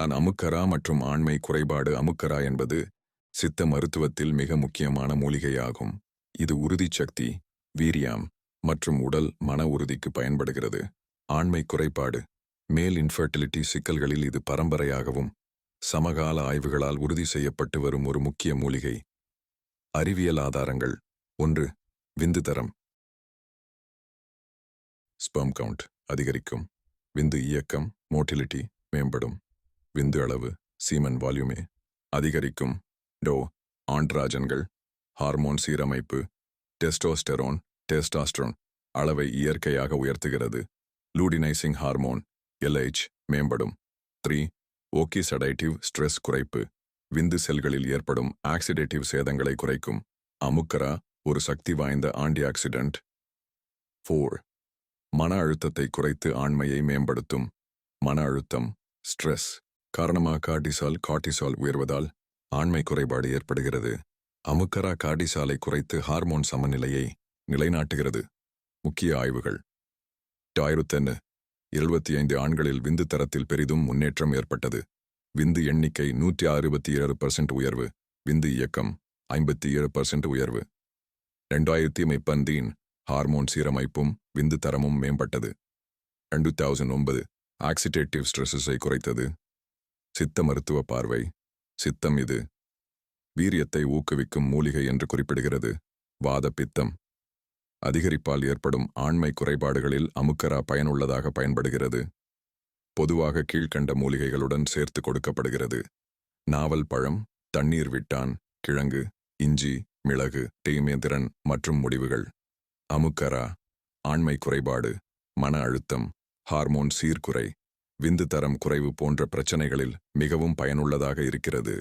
நான் அமுக்கரா மற்றும் ஆண்மை குறைபாடு அமுக்கரா என்பது சித்த மருத்துவத்தில் மிக முக்கியமான மூலிகையாகும். இது உறுதி சக்தி வீரியம் மற்றும் உடல் மன உறுதிக்கு பயன்படுகிறது. ஆண்மை குறைபாடு மேல் இன்ஃபர்டிலிட்டி சிக்கல்களில் இது பரம்பரையாகவும் சமகால ஆய்வுகளால் உறுதி செய்யப்பட்டு வரும் ஒரு முக்கிய மூலிகை. அறிவியல் ஆதாரங்கள் ஒன்று விந்து தரம். ஸ்பெர்ம் கவுண்ட் அதிகரிக்கும் விந்து இயக்கம் மோட்டிலிட்டி மேம்படும். விந்து அளவு சீமன் வால்யூமே அதிகரிக்கும். டோ ஆண்ட்ராஜன்கள் ஹார்மோன் சீரமைப்பு டெஸ்டோஸ்டெரோன் டெஸ்டாஸ்ட்ரோன் அளவை இயற்கையாக உயர்த்துகிறது. லூடினைசிங் ஹார்மோன் எல்ஹெச் மேம்படும். த்ரீ ஓக்கிசடைட்டிவ் ஸ்ட்ரெஸ் குறைப்பு விந்து செல்களில் ஏற்படும் ஆக்சிடேட்டிவ் சேதங்களை குறைக்கும். அமுக்கரா ஒரு சக்தி வாய்ந்த ஆன்டிஆக்சிடென்ட் ஃபோர் மன அழுத்தத்தை குறைத்து ஆண்மையை மேம்படுத்தும். மன அழுத்தம் ஸ்ட்ரெஸ் காரணமாக கார்டிசால் கார்டிசால் உயர்வதால் ஆண்மை குறைபாடு ஏற்படுகிறது. அமுக்கரா கார்டிசாலை குறைத்து ஹார்மோன் சமநிலையை நிலைநாட்டுகிறது. முக்கிய ஆய்வுகள். டாயிரத்தென்னு எழுபத்தி ஐந்து ஆண்களில் விந்து தரத்தில் பெரிதும் முன்னேற்றம் ஏற்பட்டது. விந்து எண்ணிக்கை நூற்றி அறுபத்தி ஏழு பர்சன்ட் உயர்வு. விந்து இயக்கம் ஐம்பத்தி ஏழு பர்சன்ட் உயர்வு. ரெண்டாயிரத்தி மெப்பந்தீன் ஹார்மோன் சீரமைப்பும் விந்து தரமும் மேம்பட்டது. ரெண்டு தௌசண்ட் ஒன்பது ஆக்சிடேட்டிவ் ஸ்ட்ரெஸ்ஸை குறைத்தது. சித்த மருத்துவ பார்வை. சித்தம் இது. வீரியத்தை ஊக்குவிக்கும் மூலிகை என்று குறிப்பிடுகிறது. வாத பித்தம். அதிகரிப்பால் ஏற்படும் ஆண்மை குறைபாடுகளில் அமுக்கரா பயனுள்ளதாக பயன்படுகிறது. பொதுவாக கீழ்க்கண்ட மூலிகைகளுடன் சேர்த்து கொடுக்கப்படுகிறது. நாவல் பழம் தண்ணீர் விட்டான் கிழங்கு இஞ்சி மிளகு தீமேந்திரன் மற்றும் முடிவுகள். அமுக்கரா. ஆண்மை குறைபாடு. மன அழுத்தம். ஹார்மோன் சீர்குறை. விந்து தரம் குறைவு போன்ற பிரச்சனைகளில் மிகவும் பயனுள்ளதாக இருக்கிறது.